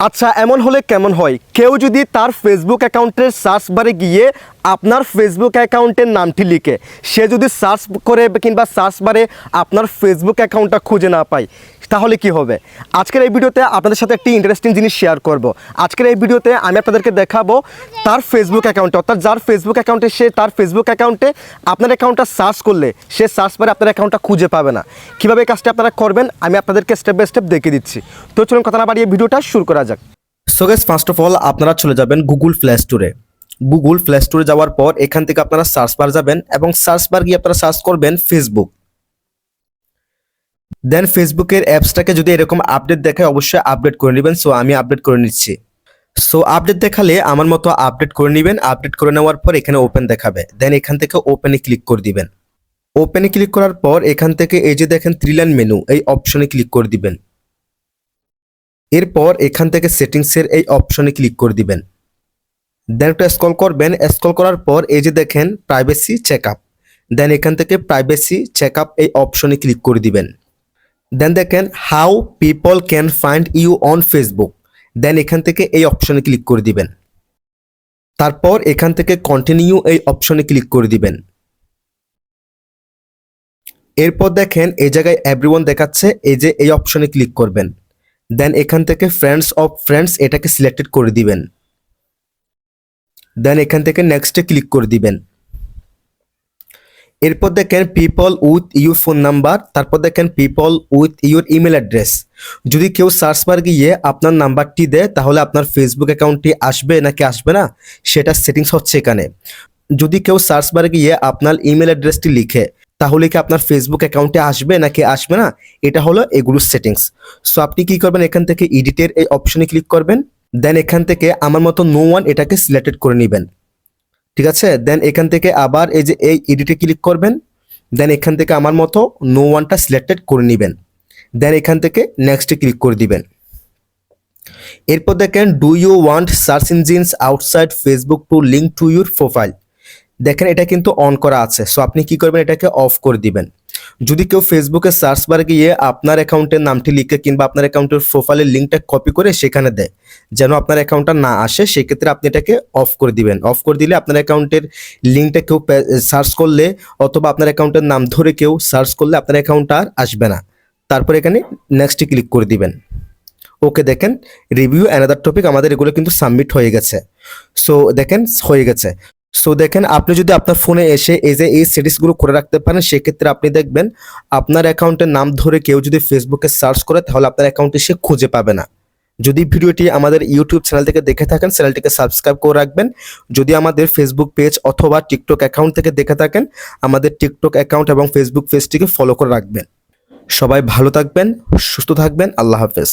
আচ্ছা এমন হলে কেমন হয়? কেউ যদি তার ফেসবুক অ্যাকাউন্টের সার্চ বারে গিয়ে আপনার ফেসবুক অ্যাকাউন্টের নামটি লিখে। সে যদি সার্চ করে কিংবা সার্চ বারে আপনার ফেসবুক অ্যাকাউন্টটা খুঁজে না পায়, তাহলে কি হবে? আজকের এই ভিডিওতে আপনাদের সাথে একটি ইন্টারেস্টিং জিনিস শেয়ার করব। আজকের এই ভিডিওতে আমি আপনাদেরকে দেখাবো তার ফেসবুক অ্যাকাউন্টে, অর্থাৎ যার ফেসবুক অ্যাকাউন্টে সে তার ফেসবুক অ্যাকাউন্টে আপনার অ্যাকাউন্টটা সার্চ করলে, সে সার্চ বারে আপনার অ্যাকাউন্টটা খুঁজে পাবে না। কীভাবে কাজটা আপনারা করবেন, আমি আপনাদেরকে স্টেপ বাই স্টেপ দেখিয়ে দিচ্ছি। তো চলুন কথা না বাড়িয়ে ভিডিওটা শুরু করা যাক। So guys first of all আপনারা চলে যাবেন গুগল প্লে স্টোরে গুগল প্লে স্টোরে যাওয়ার পর এখান থেকে আপনারা সার্চ বার যাবেন এবং সার্চ বার গিয়ে আপনারা সার্চ করবেন ফেসবুক দেন ফেসবুকের অ্যাপসটাকে যদি এরকম আপডেট দেখায়, অবশ্যই আপডেট করে নেবেন। সো আমি আপডেট করে নিচ্ছি। সো আপডেট দেখালে আমার মতো আপডেট করে নেবেন। আপডেট করে নেওয়ার পর এখানে ওপেন দেখাবে। দেন এখান থেকে ওপেনে ক্লিক করে দিবেন। ওপেনে ক্লিক করার পর এখান থেকে এই যে দেখেন থ্রিলাইন মেনু এই অপশনে ক্লিক করে দিবেন। এরপর এখান থেকে সেটিংসের এই অপশনে ক্লিক করে দিবেন। দেন একটু স্ক্রল করবেন স্ক্রল করার পর এই যে দেখেন প্রাইভেসি চেক আপ দেন এখান থেকে প্রাইভেসি চেক আপ এই অপশনে ক্লিক করে দিবেন। দেন দেখেন how people can find you on Facebook then এখান থেকে এই অপশনে ক্লিক করে দিবেন। তারপর এখান থেকে কন্টিনিউ এই অপশনে ক্লিক করে দিবেন। এরপর দেখেন, এই জায়গায় এভরিওয়ান দেখাচ্ছে, এই যে এই অপশনে ক্লিক করবেন। দেন এখান থেকে ফ্রেন্ডস অফ ফ্রেন্ডস এটাকে সিলেক্টেড করে দিবেন। দেন এখান থেকে নেক্সটে ক্লিক করে দিবেন। এরপর দেখেন people with your phone number তারপর দেখেন people with your email address যদি কেউ সার্চ বার গিয়ে আপনার নাম্বারটি দেয়, তাহলে আপনার ফেসবুক অ্যাকাউন্টটি আসবে নাকি আসবে না? সেটা সেটিংস হচ্ছে এখানে। যদি কেউ সার্চ বারে গিয়ে আপনার ইমেল অ্যাড্রেসটি লিখে, তাহলে কি আপনার ফেসবুক অ্যাকাউন্টে আসবে নাকি আসবে না? এটা হলো এগুলোর সেটিংস সো আপনি কি করবেন? এখান থেকে এডিটের এই অপশনে ক্লিক করবেন। দেন এখান থেকে আমার মতো নো ওয়ান এটাকে সিলেক্টেড করে নেবেন। ঠিক আছে? দেন এখান থেকে আবার এই যে এই এডিটে ক্লিক করবেন। দেন এখান থেকে আমার মতো নো ওয়ানটা সিলেক্টেড করে নেবেন। দেন এখান থেকে নেক্সটে ক্লিক করে দিবেন। এরপর দেখেন do you want search engines outside Facebook to link to your profile দেখেন, এটা কিন্তু অন করা আছে। সো আপনি কি করবেন? এটাকে অফ করে দিবেন। যদি কেউ ফেসবুকে সার্চ বার গিয়ে আপনার অ্যাকাউন্টের নামটি লিখে কিংবা আপনার অ্যাকাউন্টের প্রোফাইলের লিঙ্কটা কপি করে সেখানে দেয়, যেন আপনার অ্যাকাউন্টটা না আসে, সেক্ষেত্রে আপনি এটাকে অফ করে দিবেন। অফ করে দিলে আপনার অ্যাকাউন্টের লিঙ্কটা কেউ সার্চ করলে অথবা আপনার অ্যাকাউন্টের নাম ধরে কেউ সার্চ করলে আপনার অ্যাকাউন্টটা আর আসবে না। তারপর এখানে নেক্সটে ক্লিক করে দিবেন। ওকে দেখেন রিভিউ অ্যানাদার টপিক আমাদের এগুলো কিন্তু সাবমিট হয়ে গেছে। সো দেখেন, হয়ে গেছে। সো দেখেন, আপনি যদি আপনার ফোনে এসে এই যে এই সেটিংসগুলো করে রাখতে পারেন, সেক্ষেত্রে আপনি দেখবেন আপনার অ্যাকাউন্টের নাম ধরে কেউ যদি ফেসবুকে সার্চ করে, তাহলে আপনার অ্যাকাউন্টে সে খুঁজে পাবে না। যদি ভিডিওটি আমাদের ইউটিউব চ্যানেল থেকে দেখে থাকেন চ্যানেলটিকে সাবস্ক্রাইব করে রাখবেন। যদি আমাদের ফেসবুক পেজ অথবা টিকটক অ্যাকাউন্ট থেকে দেখে থাকেন, আমাদের টিকটক অ্যাকাউন্ট এবং ফেসবুক পেজটিকে ফলো করে রাখবেন। সবাই ভালো থাকবেন, সুস্থ থাকবেন, আল্লাহ হাফেজ।